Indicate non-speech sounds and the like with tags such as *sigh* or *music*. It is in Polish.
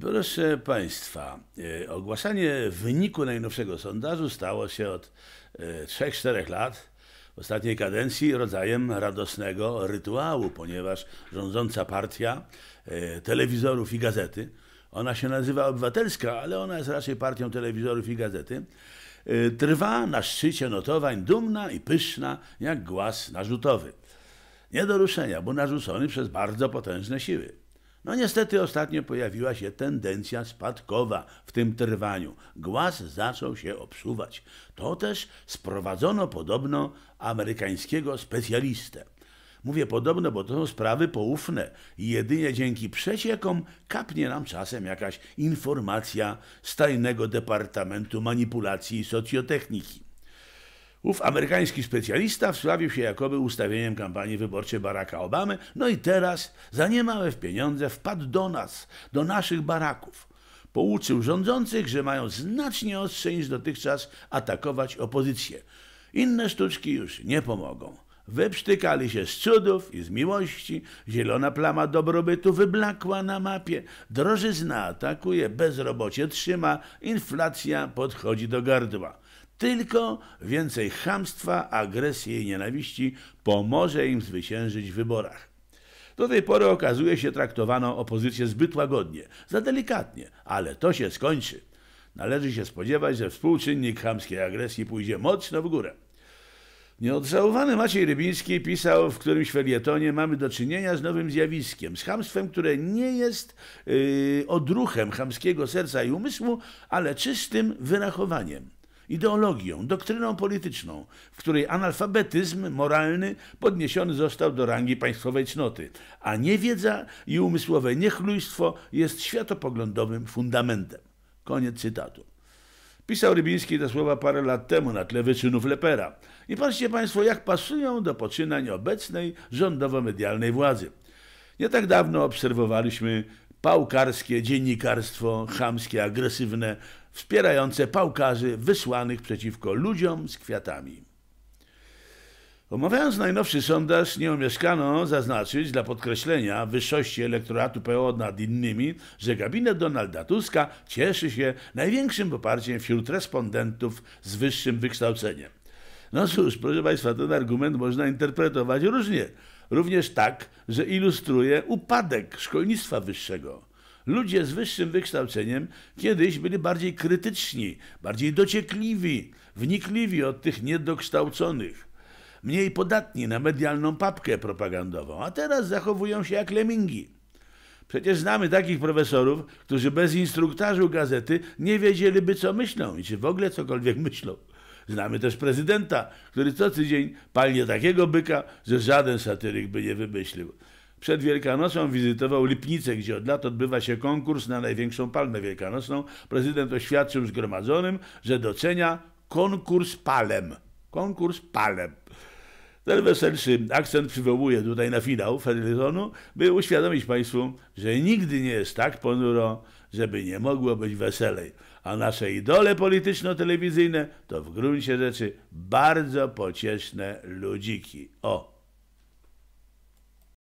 Proszę Państwa, e, ogłaszanie wyniku najnowszego sondażu stało się od 3-4 lat w ostatniej kadencji rodzajem radosnego rytuału, ponieważ rządząca partia e, telewizorów i gazety, ona się nazywa obywatelska, ale ona jest raczej partią telewizorów i gazety, e, trwa na szczycie notowań dumna i pyszna jak głaz narzutowy. Nie do ruszenia, bo narzucony przez bardzo potężne siły. No niestety ostatnio pojawiła się tendencja spadkowa w tym trwaniu. Głaz zaczął się obsuwać. To też sprowadzono podobno amerykańskiego specjalistę. Mówię podobno, bo to są sprawy poufne i jedynie dzięki przeciekom kapnie nam czasem jakaś informacja z tajnego Departamentu Manipulacji i Socjotechniki. Ów amerykański specjalista wsławił się jakoby ustawieniem kampanii wyborczej Baracka Obamy, no i teraz za niemałe pieniądze wpadł do nas, do naszych baraków. Pouczył rządzących, że mają znacznie ostrzej niż dotychczas atakować opozycję. Inne sztuczki już nie pomogą. Wyprztykali się z cudów i z miłości, zielona plama dobrobytu wyblakła na mapie, drożyzna atakuje, bezrobocie trzyma, inflacja podchodzi do gardła. Tylko więcej chamstwa, agresji i nienawiści pomoże im zwyciężyć w wyborach. Do tej pory okazuje się traktowano opozycję zbyt łagodnie, za delikatnie, ale to się skończy. Należy się spodziewać, że współczynnik chamskiej agresji pójdzie mocno w górę. Nieodżałowany Maciej Rybiński pisał w którymś felietonie mamy do czynienia z nowym zjawiskiem, z chamstwem, które nie jest yy, odruchem chamskiego serca i umysłu, ale czystym wyrachowaniem ideologią, doktryną polityczną, w której analfabetyzm moralny podniesiony został do rangi państwowej cnoty, a niewiedza i umysłowe niechlujstwo jest światopoglądowym fundamentem. Koniec cytatu. Pisał Rybiński te słowa parę lat temu na tle wyczynów Lepera. I patrzcie Państwo, jak pasują do poczynań obecnej rządowo-medialnej władzy. Nie tak dawno obserwowaliśmy pałkarskie dziennikarstwo, chamskie, agresywne, wspierające pałkarzy wysłanych przeciwko ludziom z kwiatami. Omawiając najnowszy sondaż, nie omieszkano zaznaczyć dla podkreślenia wyższości elektoratu PO nad innymi, że gabinet Donalda Tuska cieszy się największym poparciem wśród respondentów z wyższym wykształceniem. No cóż, proszę Państwa, ten argument można interpretować różnie. Również tak, że ilustruje upadek szkolnictwa wyższego. Ludzie z wyższym wykształceniem kiedyś byli bardziej krytyczni, bardziej dociekliwi, wnikliwi od tych niedokształconych, mniej podatni na medialną papkę propagandową, a teraz zachowują się jak lemingi. Przecież znamy takich profesorów, którzy bez instruktażu gazety nie wiedzieliby, co myślą i czy w ogóle cokolwiek *laughs* myślą. Znamy też prezydenta, który co tydzień palnie takiego byka, że żaden satyryk by nie wymyślił. Przed Wielkanocą wizytował Lipnicę, gdzie od lat odbywa się konkurs na największą palmę wielkanocną. Prezydent oświadczył zgromadzonym, że docenia konkurs palem. Konkurs palem. Ten weselszy akcent przywołuje tutaj na finał Ferilizonu, by uświadomić Państwu, że nigdy nie jest tak ponuro, żeby nie mogło być weselej. A nasze idole polityczno-telewizyjne to w gruncie rzeczy bardzo pocieszne ludziki. O!